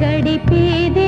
கடிப்பேதே